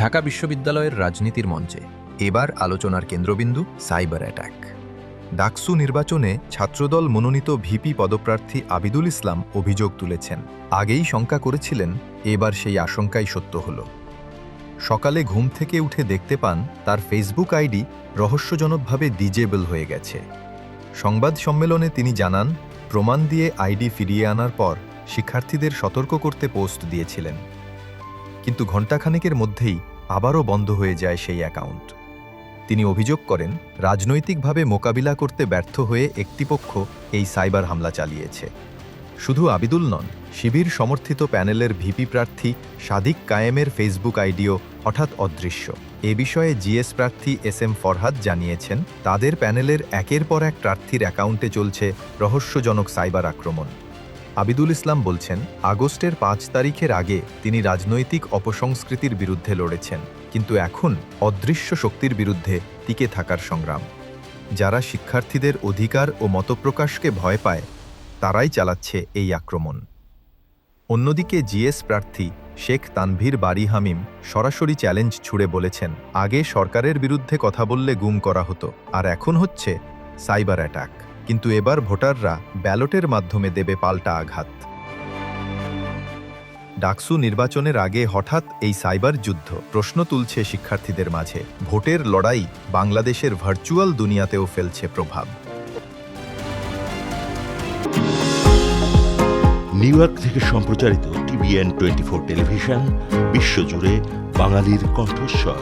ঢাকা বিশ্ববিদ্যালয়ের রাজনীতির মঞ্চে এবার আলোচনার কেন্দ্রবিন্দু সাইবার অ্যাটাক। ডাকসু নির্বাচনে ছাত্রদল মনোনীত ভিপি পদপ্রার্থী আবিদুল ইসলাম অভিযোগ তুলেছেন। আগেই শঙ্কা করেছিলেন, এবার সেই আশঙ্কাই সত্য হল। সকালে ঘুম থেকে উঠে দেখতে পান, তার ফেসবুক আইডি রহস্যজনকভাবে ডিজেবল হয়ে গেছে। সংবাদ সম্মেলনে তিনি জানান, প্রমাণ দিয়ে আইডি ফিরিয়ে আনার পর শিক্ষার্থীদের সতর্ক করতে পোস্ট দিয়েছিলেন। কিন্তু ঘণ্টাখানেকের মধ্যেই আবারও বন্ধ হয়ে যায় সেই অ্যাকাউন্ট। তিনি অভিযোগ করেন, রাজনৈতিকভাবে মোকাবিলা করতে ব্যর্থ হয়ে একটি পক্ষ এই সাইবার হামলা চালিয়েছে। শুধু আবিদুল নন, শিবির সমর্থিত প্যানেলের ভিপি প্রার্থী সাদিক কায়েমের ফেসবুক আইডিও হঠাৎ অদৃশ্য। এ বিষয়ে জিএস প্রার্থী এস এম ফরহাদ জানিয়েছেন, তাদের প্যানেলের একের পর এক প্রার্থীর অ্যাকাউন্টে চলছে রহস্যজনক সাইবার আক্রমণ। আবিদুল ইসলাম বলছেন, আগস্টের পাঁচ তারিখের আগে তিনি রাজনৈতিক অপসংস্কৃতির বিরুদ্ধে লড়েছেন, কিন্তু এখন অদৃশ্য শক্তির বিরুদ্ধে টিকে থাকার সংগ্রাম। যারা শিক্ষার্থীদের অধিকার ও মতপ্রকাশকে ভয় পায়, তারাই চালাচ্ছে এই আক্রমণ। অন্যদিকে জিএস প্রার্থী শেখ তানভীর বারি হামিম সরাসরি চ্যালেঞ্জ ছুড়ে বলেছেন, আগে সরকারের বিরুদ্ধে কথা বললে গুম করা হতো, আর এখন হচ্ছে সাইবার অ্যাটাক। কিন্তু এবার ভোটাররা ব্যালটের মাধ্যমে দেবে পাল্টা আঘাত। ডাকসু নির্বাচনের আগে হঠাৎ এই সাইবার যুদ্ধ প্রশ্ন তুলছে শিক্ষার্থীদের মাঝে। ভোটের লড়াই বাংলাদেশের ভার্চুয়াল দুনিয়াতেও ফেলছে প্রভাব। নিউ ইয়র্ক থেকে সম্প্রচারিত টিভিএন টোয়েন্টি ফোর টেলিভিশন, বিশ্বজুড়ে বাঙালির কণ্ঠস্বর।